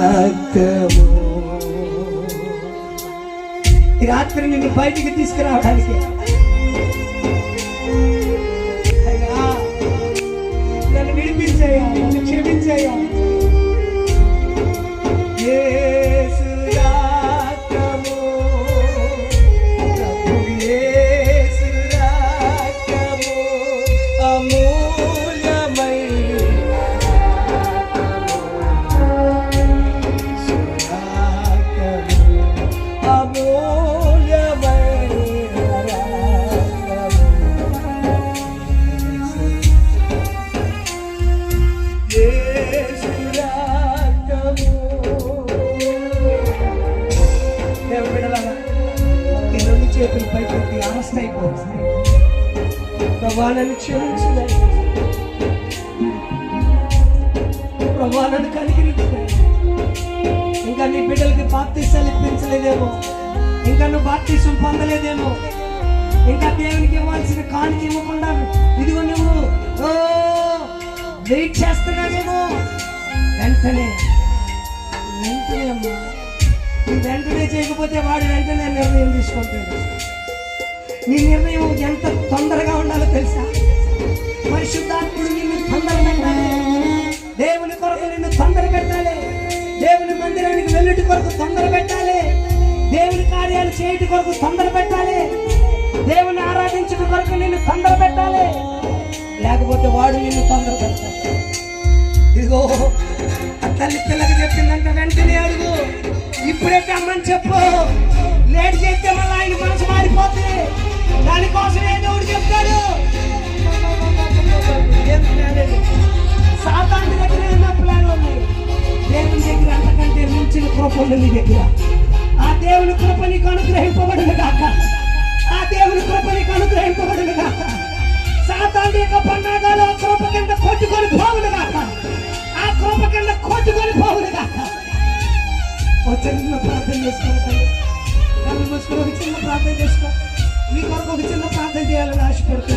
రక్తము రాత్రి నిన్ను బయటికి తీసుకురావడానికి. అయ్యా, నన్ను విడిపించాయా నన్ను క్షమించాయా చేతులు పైకెత్తి అవస్థ అయిపోతుంది. ప్రభా నన్ను క్షమించుదా ప్రభా నన్ను కలిగిరించుదా ఇంకా నీ బిడ్డలకి బాప్తీసాలు ఇప్పించలేదేమో. ఇంకా నువ్వు బాప్తీసం పొందలేదేమో. ఇంకా దేవునికి ఇవ్వాల్సిన కానుక ఇవ్వకుండా ఇదిగో నువ్వు ఓ వెయిట్ చేస్తున్నానేమో వెంటనే వెంటనే అమ్మా. వెంటనే చేయకపోతే వాడు వెంటనే నిర్ణయం తీసుకుంటాడు. నీ నిర్ణయం ఎంత తొందరగా ఉండాలో తెలుసా? పరిశుద్ధాత్ముడు నిన్ను తొందర పెట్టాలి. దేవుని కొరకు నిన్ను తొందర పెట్టాలి. దేవుని మందిరానికి వెళ్ళుటి కొరకు తొందర పెట్టాలి. దేవుని కార్యాలు చేయటి కొరకు తొందర పెట్టాలి. దేవుని ఆరాధించడం కొరకు నిన్ను తొందర పెట్టాలి. ఇదిగో తల్లి పిల్లకి చెప్పిందంటే వెంటనే అడుగు. ఇప్పుడే తెమ్మని చెప్పు. లేట్ చేస్తే మళ్ళీ ఆయన మనసు మారిపోతుంది దానికోసం ఏ దేవుడు చెప్తాడు. ఏం దగ్గర ఎన్నో ప్లాన్ ఉన్నాయి దేవుని దగ్గర అంతకంటే మించిన కృప ఉంది నీ దగ్గర. ఆ దేవుని కృప నీకు అనుగ్రహింపబడును కాక మీ కొరకు ఒక చిన్న ప్రార్థన చేయాలని ఆశపడుతున్నాను.